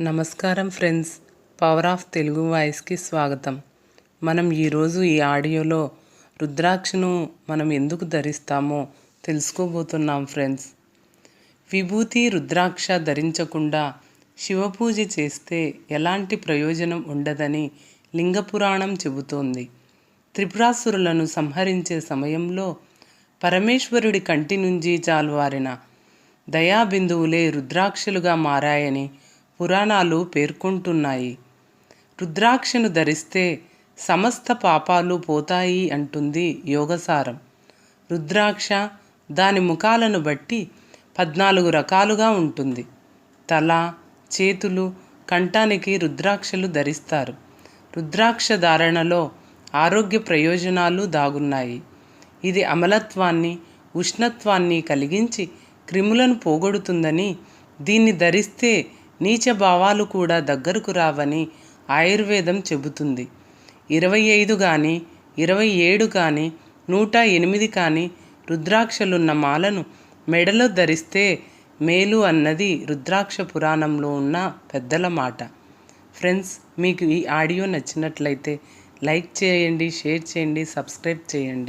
నమస్కారం friends. Power of Telugu వాయిస్కి స్వాగతం. మనం ఈరోజు ఈ ఆడియోలో రుద్రాక్షను మనం ఎందుకు ధరిస్తామో తెలుసుకోబోతున్నాం ఫ్రెండ్స్. విభూతి రుద్రాక్ష ధరించకుండా శివపూజ చేస్తే ఎలాంటి ప్రయోజనం ఉండదని లింగపురాణం చెబుతోంది. త్రిపురాసురులను సంహరించే సమయంలో పరమేశ్వరుడి కంటి నుంచి జాలువారిన దయాబిందువులే రుద్రాక్షలుగా మారాయని పురాణాలు పేర్కొంటున్నాయి. రుద్రాక్షను ధరిస్తే సమస్త పాపాలు పోతాయి అంటుంది యోగసారం. రుద్రాక్ష దాని ముఖాలను బట్టి పద్నాలుగు రకాలుగా ఉంటుంది. తల చేతులు కంఠానికి రుద్రాక్షలు ధరిస్తారు. రుద్రాక్ష ధారణలో ఆరోగ్య ప్రయోజనాలు దాగున్నాయి. ఇది అమలత్వాన్ని ఉష్ణత్వాన్ని కలిగించి క్రిములను పోగొడుతుందని దీన్ని ధరిస్తే నీచ భావాలు కూడా దగ్గరకు రావని ఆయుర్వేదం చెబుతుంది. ఇరవై ఐదు కానీ ఇరవై ఏడు కానీ నూట ఎనిమిది కానీ రుద్రాక్షలున్న మాలను మెడలో ధరిస్తే మేలు అన్నది రుద్రాక్ష పురాణంలో ఉన్న పెద్దల మాట. ఫ్రెండ్స్ మీకు ఈ ఆడియో నచ్చినట్లయితే లైక్ చేయండి షేర్ చేయండి సబ్స్క్రైబ్ చేయండి.